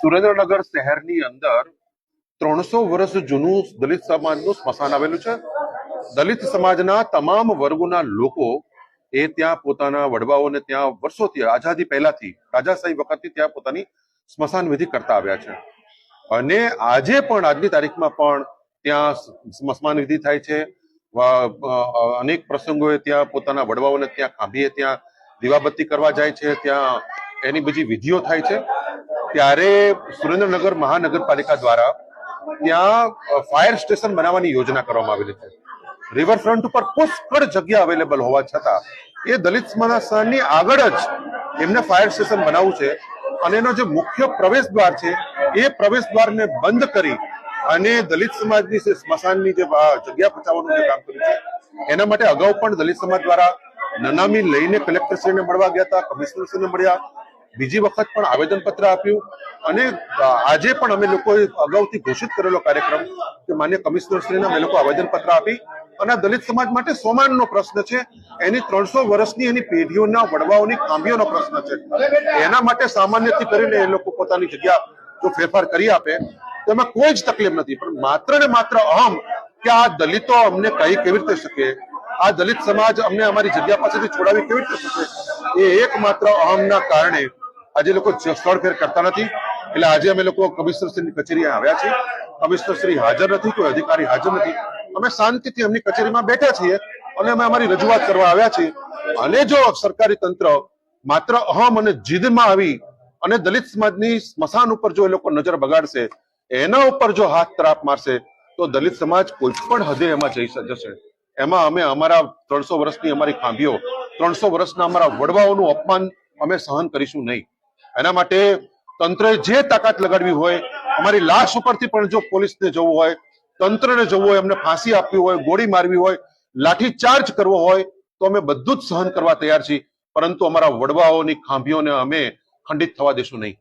સુરેન્દ્રનગર શહેરની અંદર ત્રણસો વર્ષ જૂનું દલિત સમાજનું સ્મશાન આવેલું છે. દલિત સમાજના તમામ વર્ગોના લોકો એ ત્યાં પોતાના વડવાઓને ત્યાં વર્ષોથી, આઝાદી પહેલાથી, રાજાશાહી વખતથી ત્યાં પોતાની સ્મશાન વિધિ કરતા આવ્યા છે. અને આજે પણ, આજની તારીખમાં પણ ત્યાં સ્મશાન વિધિ થાય છે. અનેક પ્રસંગોએ ત્યાં પોતાના વડવાઓને ત્યાં ખાંભીએ ત્યાં દીવાબત્તી કરવા જાય છે. ત્યાં એની બધી વિધિઓ થાય છે. ત્યારે સુરેન્દ્રનગર મહાનગરપાલિકા દ્વારા ત્યાં ફાયર સ્ટેશન બનાવવાની યોજના કરવામાં આવેલી છે. રિવરફ્રન્ટ ઉપર પુષ્કળ જગ્યા અવેલેબલ હોવા છતાં એ દલિત સ્મશાનની આગળ જ એમને ફાયર સ્ટેશન બનાવવું છે અને એનો જે મુખ્ય પ્રવેશ દ્વાર છે, એ પ્રવેશ દ્વારને બંધ કરી અને દલિત સમાજની સ્મશાનની જે જગ્યા પચાવવાનું જે કામ કર્યું છે, એના માટે અગાઉ પણ દલિત સમાજ દ્વારા નનામી લઈને કલેક્ટરશ્રીને મળવા ગયા હતા, કમિશનરશ્રીને મળ્યા બીજી વખત પણ આવેદનપત્ર આપ્યું અને આજે પણ અમે લોકોએ અગાઉથી ઘોષિત કરેલો કાર્યક્રમ કે માન્ય કમિશનરશ્રીને અમે લોકો આવેદનપત્ર આપી અને દલિત સમાજ માટે સોમાનનો પ્રશ્ન છે. એની ત્રણસો વર્ષની એની પેઢીઓના, વડવાઓની ખાંભીઓનો પ્રશ્ન છે. એના માટે સામાન્યથી કરીને એ લોકો પોતાની જગ્યા જો ફેરફાર કરી આપે, તો એમાં કોઈ જ તકલીફ નથી. પણ માત્ર ને માત્ર અહમ કે આ દલિતો અમને કહી કેવી રીતે શકે, આ દલિત સમાજ અમને અમારી જગ્યા પાસેથી છોડાવી કેવી રીતે શકે, એ એકમાત્ર અહમના કારણે આજે લોકો સ્થળ ફેર કરતા નથી. એટલે આજે અમે લોકો કમિશનરશ્રીની કચેરીએ આવ્યા છીએ. કમિશનરશ્રી હાજર નથી, કોઈ અધિકારી હાજર નથી. અમે શાંતિથી એમની કચેરીમાં બેઠા છીએ અને અમે અમારી રજૂઆત કરવા આવ્યા છીએ. અને જો સરકારી તંત્ર માત્ર અહમ અને જીદમાં આવી અને દલિત સમાજની સ્મશાન ઉપર જો એ લોકો નજર બગાડશે, એના ઉપર જો હાથ તરાપ મારશે, તો દલિત સમાજ કોઈ પણ હદે એમાં જઈ જશે. એમાં અમે અમારા ત્રણસો વર્ષની અમારી ખાંભીઓ, ત્રણસો વર્ષના અમારા વડવાઓનું અપમાન અમે સહન કરીશું નહીં. એના માટે તંત્રએ જે તાકાત લગાડવી હોય, અમારી લાશ ઉપરથી પણ જો પોલીસને જવું હોય, તંત્રને જવું હોય, અમને ફાંસી આપવી હોય, ગોળી મારવી હોય, લાઠી ચાર્જ કરવો હોય, તો અમે બધું જ સહન કરવા તૈયાર છીએ. પરંતુ અમારા વડવાઓની ખાંભીઓને અમે ખંડિત થવા દેશું નહીં.